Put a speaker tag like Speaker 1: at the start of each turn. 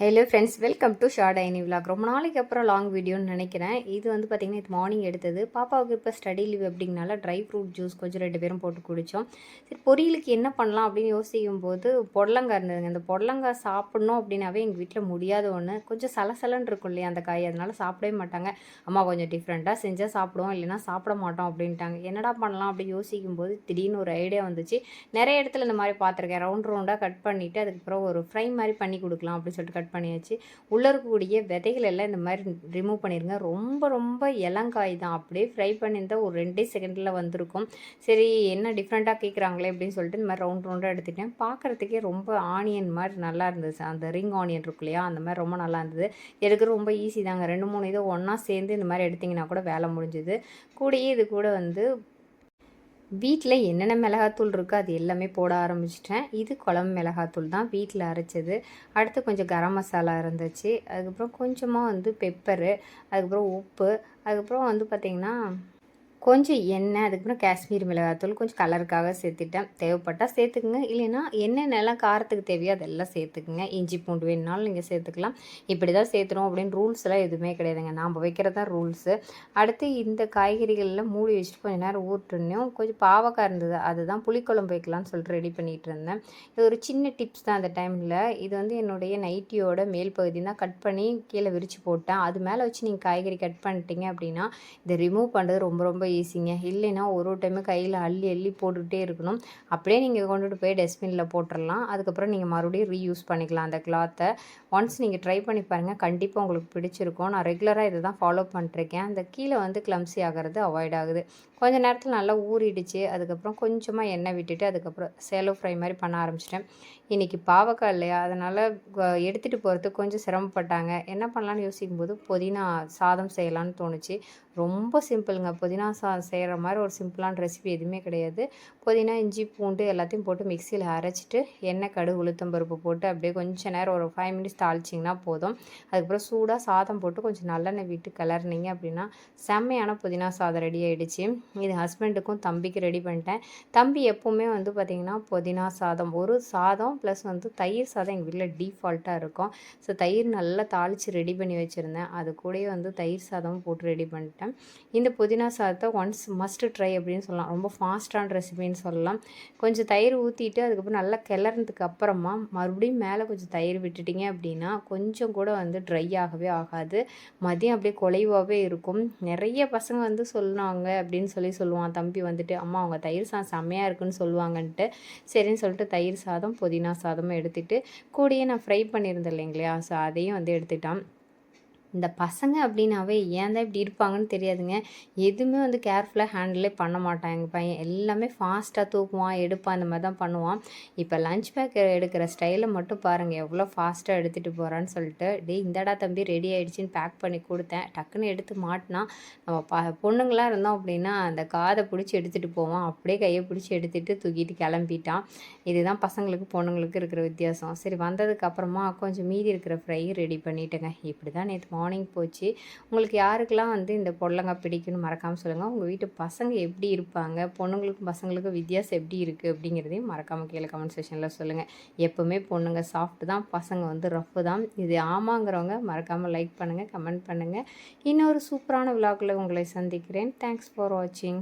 Speaker 1: Hello friends welcome to short ஐனி vlog ரொம்ப நாளைக்கு அப்புறம் லாங் வீடியோன்னு நினைக்கிறேன். இது வந்து பார்த்திங்கன்னா இது மார்னிங் எடுத்தது. பாப்பாவுக்கு இப்போ ஸ்டடி லீவ் அப்படிங்கனால ட்ரை ஃப்ரூட் ஜூஸ் கொஞ்சம் ரெண்டு பேரும் போட்டு குடித்தோம் சரி பொரியலுக்கு என்ன பண்ணலாம் அப்படின்னு யோசிக்கும் போது புடலங்காய் இருந்ததுங்க. இந்த புடலங்காய் சாப்பிட்ணும் அப்படின்னாவே எங்கள் வீட்டில் முடியாத ஒன்று கொஞ்சம் சலசலன்னு இருக்கும் இல்லையா அந்த காய்? அதனால் சாப்பிடவே மாட்டாங்க. அம்மா கொஞ்சம் டிஃப்ரெண்ட்டாக செஞ்சால் சாப்பிடுவோம் இல்லைனா சாப்பிட மாட்டோம் அப்படின்ட்டாங்க. என்னடா பண்ணலாம் அப்படி யோசிக்கும் போது திடீர்னு ஒரு ஐடியா வந்துச்சு. நிறைய இடத்துல இந்த மாதிரி பார்த்துருக்கேன். ரவுண்ட் ரவுண்டாக கட் பண்ணிவிட்டு அதுக்கப்புறம் ஒரு ஃப்ரை மாதிரி பண்ணி கொடுக்கலாம் அப்படின்னு சொல்லிட்டு கட் பண்ணியாச்சு. உள்ளே இருக்கக்கூடிய விதைகள் எல்லாம் இந்த மாதிரி ரிமூவ் பண்ணிடுங்க ரொம்ப ரொம்ப இளங்காய் தான். அப்படியே ஃப்ரை பண்ணியிருந்தால் ஒரு ரெண்டே செகண்டில் வந்திருக்கும். சரி என்ன டிஃப்ரெண்ட்டாக கேட்குறாங்களே அப்படின்னு சொல்லிட்டு இந்த மாதிரி ரவுண்ட் ரவுண்டாக எடுத்துட்டேன் பார்க்குறதுக்கே ரொம்ப ஆனியன் மாதிரி நல்லா இருந்துச்சு அந்த ரிங் ஆனியன் இருக்கு இல்லையா? அந்த மாதிரி ரொம்ப நல்லா இருந்தது. எடுக்க ரொம்ப ஈஸி தாங்க. ரெண்டு மூணு இதை ஒன்றா சேர்ந்து இந்த மாதிரி எடுத்திங்கன்னா கூட வேலை முடிஞ்சுது. கூடயே இது கூட வந்து வீட்டில் என்னென்ன மிளகாத்தூள் இருக்கோ அது எல்லாமே போட ஆரம்பிச்சிட்டேன். இது குழம்பு மிளகாத்தூள் தான். வீட்டில் அரைச்சது. அடுத்து கொஞ்சம் கரம் மசாலா இருந்துச்சு. அதுக்கப்புறம் கொஞ்சமாக வந்து பெப்பரு அதுக்கப்புறம் உப்பு அதுக்கப்புறம் வந்து பார்த்திங்கன்னா கொஞ்சம் எண்ணெய் அதுக்கப்புறம் காஷ்மீர் மிளகாத்தூள் கொஞ்சம் கலருக்காக சேர்த்துட்டேன். தேவைப்பட்டால் சேர்த்துக்குங்க. இல்லைன்னா என்னென்னலாம் காரத்துக்கு தேவையோ அதெல்லாம் சேர்த்துக்குங்க. இஞ்சி பூண்டு வேணுனாலும் நீங்கள் சேர்த்துக்கலாம். இப்படி தான் சேர்த்துறோம் அப்படின்னு ரூல்ஸ் எல்லாம் எதுவுமே கிடையாதுங்க. நாம் வைக்கிறது தான் ரூல்ஸு அடுத்து இந்த காய்கறிகளில் மூடி வச்சுட்டு கொஞ்சம் நேரம் ஊட்டுனோம் கொஞ்சம் பாவக்காய் இருந்தது. அதுதான் புளிக்குழம்பு வைக்கலாம்னு சொல்லிட்டு ரெடி பண்ணிகிட்டு இருந்தேன். இது ஒரு சின்ன டிப்ஸ் தான் அந்த டைமில் இது வந்து என்னுடைய நைட்டியோட மேல் பகுதி தான் கட் பண்ணி கீழே விரித்து போட்டேன். அது மேலே வச்சு நீங்கள் காய்கறி கட் பண்ணிட்டீங்க அப்படின்னா இதை ரிமூவ் பண்ணுறது ரொம்ப ரொம்ப ஈஸிங்க இல்லைன்னா ஒரு ஒரு டைமு கையில் அள்ளி அள்ளி போட்டுக்கிட்டே இருக்கணும். அப்படியே நீங்கள் கொண்டுட்டு போய் டஸ்ட்பினில் போட்டுடலாம் அதுக்கப்புறம் நீங்கள் மறுபடியும் ரீயூஸ் பண்ணிக்கலாம் அந்த கிளாத்தை ஒன்ஸ் நீங்கள் ட்ரை பண்ணி பாருங்கள் கண்டிப்பாக உங்களுக்கு பிடிச்சிருக்கும். நான் ரெகுலராக இதை தான் ஃபாலோ பண்ணிட்டுருக்கேன். அந்த கீழே வந்து கிளம்சி ஆகிறது அவாய்ட் ஆகுது. கொஞ்சம் நேரத்தில் நல்லா ஊறிடுச்சு. அதுக்கப்புறம் கொஞ்சமாக எண்ணெய் விட்டுட்டு அதுக்கப்புறம் சேலோ ஃப்ரை மாதிரி பண்ண ஆரம்பிச்சிட்டேன். இன்றைக்கி பாவக்காய் இல்லையா? அதனால் எடுத்துகிட்டு போகிறதுக்கு கொஞ்சம் சிரமப்பட்டாங்க. என்ன பண்ணலான்னு யோசிக்கும்போது புதினா சாதம் செய்யலான்னு தோணுச்சு. ரொம்ப சிம்பிளுங்க. புதினா சாதம் செய்கிற மாதிரி ஒரு சிம்பிளான ரெசிபி எதுவுமே கிடையாது. புதினா இஞ்சி பூண்டு எல்லாத்தையும் போட்டு மிக்சியில் அரைச்சிட்டு எண்ணெய் கடுகு உளுத்தம் பருப்பு போட்டு அப்படியே கொஞ்சம் நேரம் ஒரு ஃபைவ் மினிட்ஸ் தாளிச்சிங்கன்னா போதும். அதுக்கப்புறம் சூடாக சாதம் போட்டு கொஞ்சம் நல்லெண்ணெய் விட்டு கிளறினீங்க அப்படின்னா செம்மையான புதினா சாதம் ரெடி ஆகிடுச்சு இது ஹஸ்பண்டுக்கும் தம்பிக்கு ரெடி பண்ணிட்டேன். தம்பி எப்போவுமே வந்து பார்த்திங்கன்னா புதினா சாதம் ஒரு சாதம் ப்ளஸ் வந்து தயிர் சாதம் எங்கள் வீட்டில் டீஃபால்ட்டாக இருக்கும். ஸோ தயிர் நல்லா தாளித்து ரெடி பண்ணி வச்சுருந்தேன். அது கூடயே வந்து தயிர் சாதமும் போட்டு ரெடி பண்ணிட்டேன். இந்த புதினா சாதத்தை ஒன்ஸ் மஸ்ட்டு ட்ரை அப்படின்னு சொல்லலாம். ரொம்ப ஃபாஸ்ட்டான ரெசிபின்னு சொல்லலாம். கொஞ்சம் தயிர் ஊற்றிட்டு அதுக்கப்புறம் நல்லா கிளறதுக்கு அப்புறமா மறுபடியும் மேலே கொஞ்சம் தயிர் விட்டுட்டிங்க அப்படின்னா கொஞ்சம் கூட வந்து ட்ரை ஆகவே ஆகாது. மதியம் அப்படியே குலைவாகவே இருக்கும். நிறைய பசங்க வந்து சொன்னாங்க அப்படின்னு சொல்லி சொல்லுவான். தம்பி வந்துட்டு அம்மா அவங்க தயிர் சாதம் செம்மையாக இருக்குன்னு சொல்லுவாங்கன்ட்டு. சரின்னு சொல்லிட்டு தயிர் சாதம் புதினா சாதமும் எடுத்துகிட்டு கூடயே நான் ஃப்ரை பண்ணியிருந்தேன் இல்லைங்களா? ஸோ அதையும் வந்து எடுத்துட்டான். இந்த பசங்க அப்படின்னாவே ஏன் தான் இப்படி இருப்பாங்கன்னு தெரியாதுங்க. எதுவுமே வந்து கேர்ஃபுல்லாக ஹேண்டிலே பண்ண மாட்டான். எங்கள் பையன் எல்லாமே ஃபாஸ்ட்டாக தூக்குவான் எடுப்பான் இந்த மாதிரி தான் பண்ணுவான். இப்போ லஞ்ச் பேக் எடுக்கிற ஸ்டைலை மட்டும் பாருங்கள் எவ்வளோ ஃபாஸ்ட்டாக எடுத்துகிட்டு போகிறான்னு சொல்லிட்டு டே இந்தடா தம்பி ரெடி ஆகிடுச்சின்னு பேக் பண்ணி கொடுத்தேன். டக்குன்னு எடுத்து மாட்டினா நம்ம ப பொண்ணுங்களாக இருந்தோம் அப்படின்னா அந்த காதை பிடிச்சி எடுத்துகிட்டு போவான். அப்படியே கையை பிடிச்சி எடுத்துகிட்டு தூக்கிட்டு கிளம்பிட்டான். இதுதான் பசங்களுக்கு பொண்ணுங்களுக்கு இருக்கிற வித்தியாசம். சரி வந்ததுக்கப்புறமா கொஞ்சம் மீதி இருக்கிற ஃப்ரையும் ரெடி பண்ணிட்டேங்க. இப்படி தான் நேற்று மார்னிங் மார்னிங் போச்சு. உங்களுக்கு யாருக்கெல்லாம் வந்து இந்த பொடலங்காய் பிடிக்கும்னு மறக்காமல் சொல்லுங்கள் உங்கள் வீட்டு பசங்க எப்படி இருப்பாங்க? பொண்ணுங்களுக்கும் பசங்களுக்கும் வித்தியாசம் எப்படி இருக்குது அப்படிங்கிறதையும் மறக்காமல் கீழே கமெண்ட் செஷனில் சொல்லுங்கள் எப்போவுமே பொண்ணுங்க சாஃப்ட் தான் பசங்க வந்து ரஃப் தான். இது ஆமாங்கிறவங்க மறக்காமல் லைக் பண்ணுங்கள் கமெண்ட் பண்ணுங்கள் இன்னொரு சூப்பரான விழாக்கில் உங்களை சந்திக்கிறேன். தேங்க்ஸ் ஃபார் வாட்சிங்